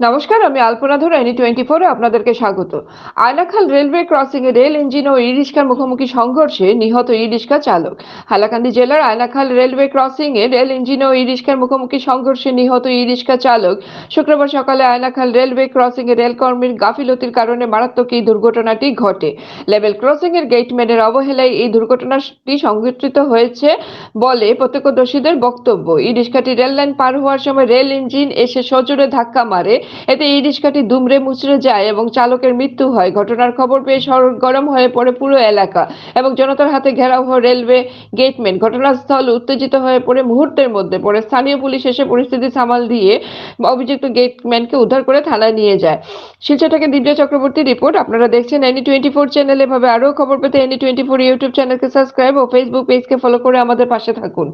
নমস্কার, আমি আলপনা ধর এনি টোয়েন্টি ফোরে আপনাদেরকে স্বাগত। আয়নাখাল রেলওয়ে ক্রসিং এ রেল ইঞ্জিন ও ই রিক্সার মুখোমুখি সংঘর্ষে নিহত ই রিক্সা চালক। হাইলাকান্দি জেলার আয়নাখাল রেলওয়ে ক্রসিং এ রেল ইঞ্জিন ও ই রিক্সার মুখোমুখি সংঘর্ষে নিহত ই রিক্সা চালক শুক্রবার সকালে আয়নাখাল রেলওয়ে ক্রসিং এ রেল কর্মীর গাফিলতির কারণে মারাত্মক এই দুর্ঘটনাটি ঘটে। লেভেল ক্রসিং এর গেটম্যানের অবহেলায় এই দুর্ঘটনাটি সংঘটিত হয়েছে বলে প্রত্যক্ষদর্শীদের বক্তব্য। ই রিক্সাটি রেল লাইন পার হওয়ার সময় রেল ইঞ্জিন এসে সজোরে ধাক্কা মারে এতে ই রিক্সাটি দুমড়ে মুচড়ে যায় এবং চালকের মৃত্যু হয়। ঘটনার খবর পেয়ে সড়ক গরম হয়ে পড়ে পুরো এলাকা এবং জনতার হাতে ঘেরাও হয় রেলওয়ে গেটম্যান। ঘটনাস্থল উত্তেজিত হয়ে পড়ে মুহূর্তের মধ্যে পরে স্থানীয় পুলিশ এসে পরিস্থিতি সামাল দিয়ে অভিযুক্ত গেটম্যানকে উদ্ধার করে থানায় নিয়ে যায়। শিলচর থেকে দিব্য চক্রবর্তী রিপোর্ট আপনারা দেখছেন এনি টোয়েন্টি ফোর চ্যানেল। এভাবে আরও খবর পেতে এনি টোয়েন্টি ফোর ইউটিউব চ্যানেলকে সাবস্ক্রাইব ও ফেসবুক পেজকে ফলো করে আমাদের পাশে থাকুন।